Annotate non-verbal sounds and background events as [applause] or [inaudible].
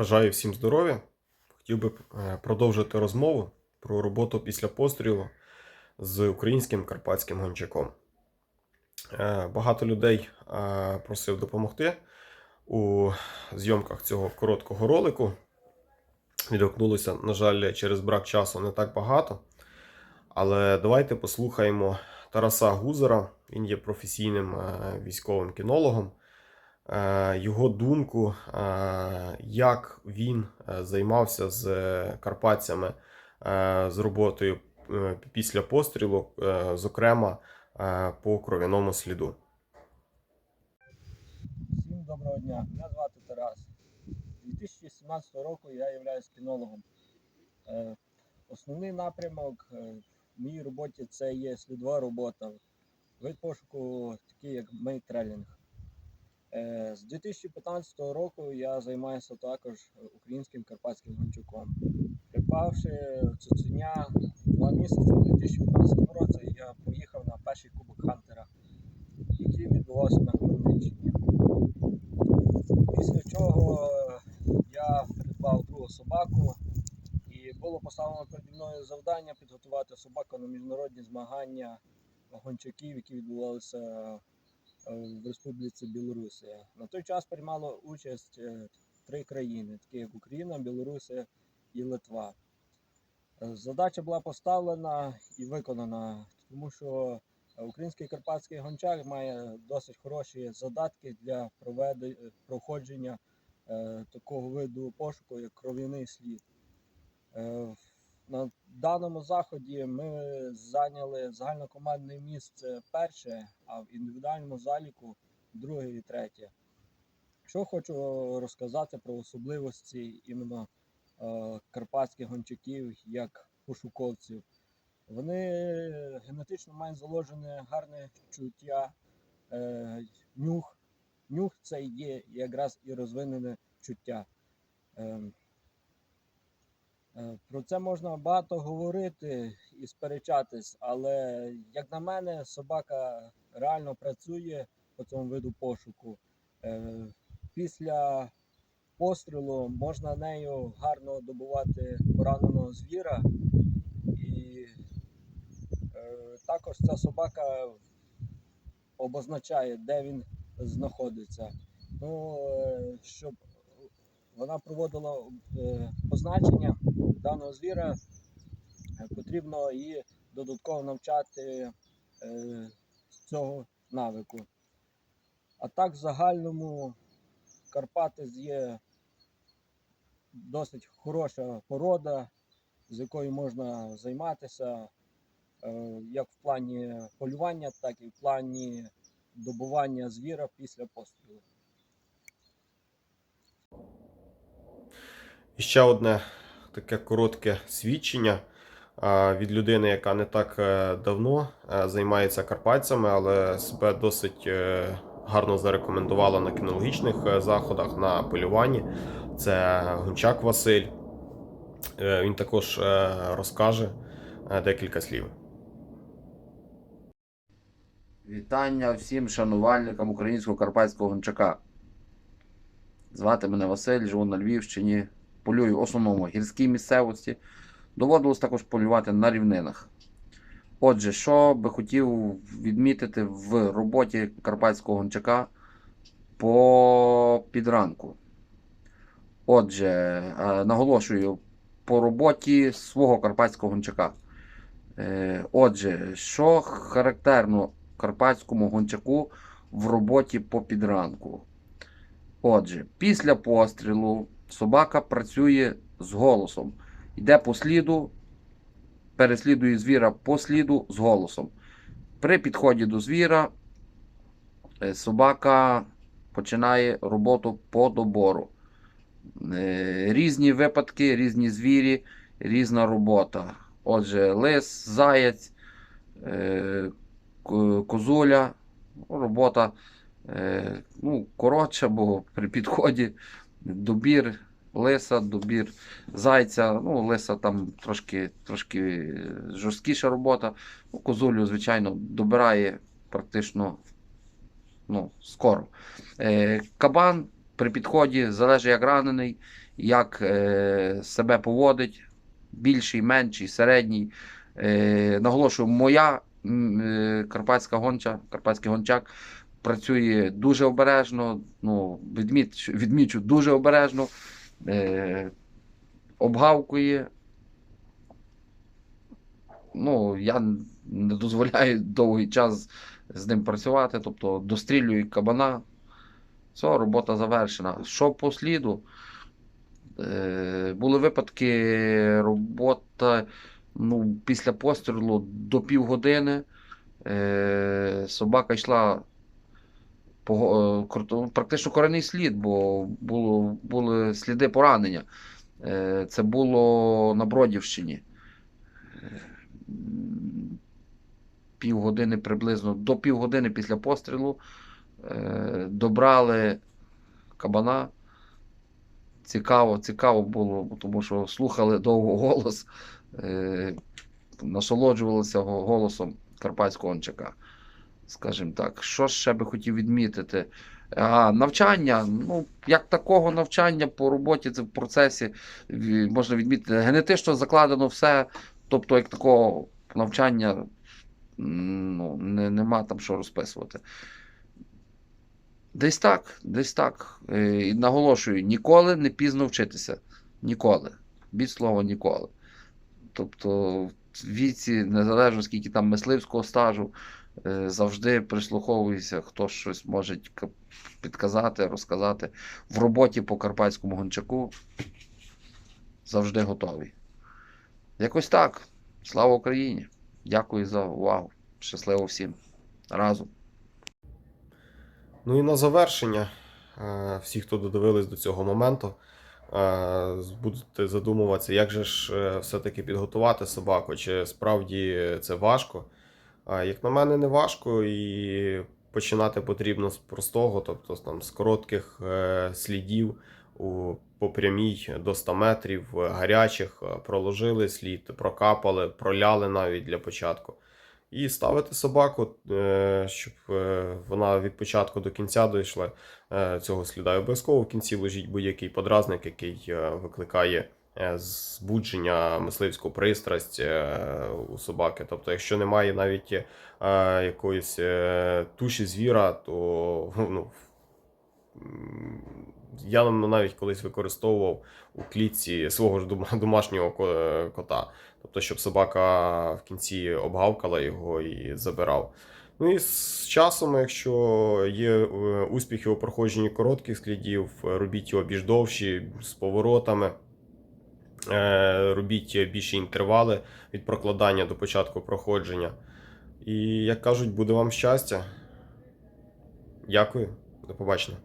Бажаю всім здоров'я. Хотів би е, продовжити розмову про роботу після пострілу з українським карпатським гончаком. Е, Багато людей е, просив допомогти у зйомках цього короткого ролику. Відгукнулося, на жаль, через брак часу не так багато. Але давайте послухаємо Тараса Гузера. Він є професійним військовим кінологом його думку, е, як він е, займався з е, карпатцями е, з роботою е, після пострілу, е, зокрема е, по кров'яному сліду. Всім доброго дня. Мене звати Тарас. 2017 року я являюсь кінологом. Е, Основний напрямок е, в моїй роботі це є слідова робота. Вид пошуку такий, як мейтрелінг. Е, З 2015 року я займаюся також е, українським карпатським гончуком. Припавши цуценя два місяці у 2015 році, я поїхав на перший кубок Хантера, який відбувався на Хмельниччині. Після чого я придбав другу собаку, і було поставлено переді мною завдання підготувати собаку на міжнародні змагання гончаків, які відбувалися в Республіці Білорусія. На той час приймало участь е, три країни, такі як Україна, Білорусія і Литва. Е, Задача була поставлена і виконана, тому що е, український карпатський гончар має досить хороші задатки для проходження е, такого виду пошуку, як кров'яний слід. На даному заході ми зайняли загальнокомандне місце перше, а в індивідуальному заліку друге і третє. Що хочу розказати про особливості іменно е, карпатських гончаків як пошуковців. Вони генетично мають заложене гарне чуття, е, нюх. Нюх це є якраз і розвинене чуття. Е, Про це можна багато говорити і сперечатись, але як на мене, собака реально працює по цьому виду пошуку. Е, Після пострілу можна нею гарно добувати пораненого звіра, і е, також ця собака обозначає, де він знаходиться. Ну, щоб вона проводила е, позначення даного звіра, е, потрібно її додатково навчати е, з цього навику. А так, в загальному Карпатис є досить хороша порода, з якою можна займатися як в плані полювання, так і в плані добування звіра після пострілу. І ще одне таке коротке свідчення від людини, яка не так е, давно е, займається карпатцями, але себе досить е, гарно зарекомендувала на кінологічних заходах на полюванні. Це Гончак Василь. Він також розкаже декілька слів. Вітання всім шанувальникам українського карпатського гончака. Звати мене Василь, живу на Львівщині. Полюю в основному в гірській місцевості. Доводилось також полювати на рівнинах. Отже, що би хотів відмітити в роботі карпатського гончака по підранку. Отже, е, наголошую по роботі свого карпатського гончака. Е, Отже, що характерно карпатському гончаку в роботі по підранку. Отже, після пострілу собака працює з голосом. Йде по сліду, переслідує звіра по сліду з голосом. При підході до звіра е, собака починає роботу по добору. Е, Різні випадки, різні звірі, різна робота. Отже, лис, заяць, е, козуля. Ну, Робота ну, коротша, бо при підході добір лиса, добір зайця. Ну, лиса там трошки, трошки е, жорсткіша робота. Ну, козулю, звичайно, добирає практично ну, скоро. Е, кабан при підході залежить як ранений, як е, себе поводить, більший, менший, середній. Е, наголошую, моя е, карпатська гонча, карпатський гончак працює дуже обережно, ну, відмічу, відмічу дуже обережно, е, обгавкує. Ну, я не дозволяю [laughs] довгий час з ним працювати, тобто дострілюю кабана. Все, робота завершена. Що по сліду? Е, були випадки, робота ну, після пострілу до півгодини. Е, собака йшла по, го- е, корто- практично коренний слід, бо було, були сліди поранення. Е, це було на Бродівщині. Е, Півгодини приблизно, до півгодини після пострілу е, добрали кабана. Цікаво, цікаво було, тому що слухали довго голос, е, насолоджувалися голосом карпатського ончака. Скажімо так, що ще би хотів відмітити? А, навчання, ну, як такого навчання по роботі, це в процесі можна відмітити. Генетично закладено все, тобто, як такого навчання ну, не, нема там що розписувати. Десь так, десь так. Е, І наголошую, ніколи не пізно вчитися. Ніколи. Від слова ніколи. Тобто, в віці, незалежно скільки там мисливського стажу, завжди прислуховуйся, хто щось може підказати, розказати. В роботі по карпатському гончаку завжди готовий. Якось так. Слава Україні! Дякую за увагу. Щасливо всім. Разом. Ну і на завершення, е, всі, хто додивились до цього моменту, е, будете задумуватися, як же ж е, все-таки підготувати собаку, чи справді це важко. Як на мене, не важко, і починати потрібно з простого, тобто там, з коротких е, слідів по прямій до 100 метрів, е, гарячих, е, проложили слід, прокапали, проляли навіть для початку. І ставити собаку, щоб вона від початку до кінця дійшла цього сліда. І обов'язково в кінці лежить будь-який подразник, який викликає збудження, мисливську пристрасть е, у собаки. Тобто, якщо немає навіть е, якоїсь е, туші звіра, то [laughs] ну, я навіть колись використовував у клітці свого ж домашнього кота. Тобто, щоб собака в кінці обгавкала його і забирав. Ну і з часом, якщо є е, успіхи у проходженні коротких слідів, е, робіть його більш довші, з поворотами, е, робіть більші інтервали від прокладання до початку проходження. І, як кажуть, буде вам щастя. Дякую, до побачення.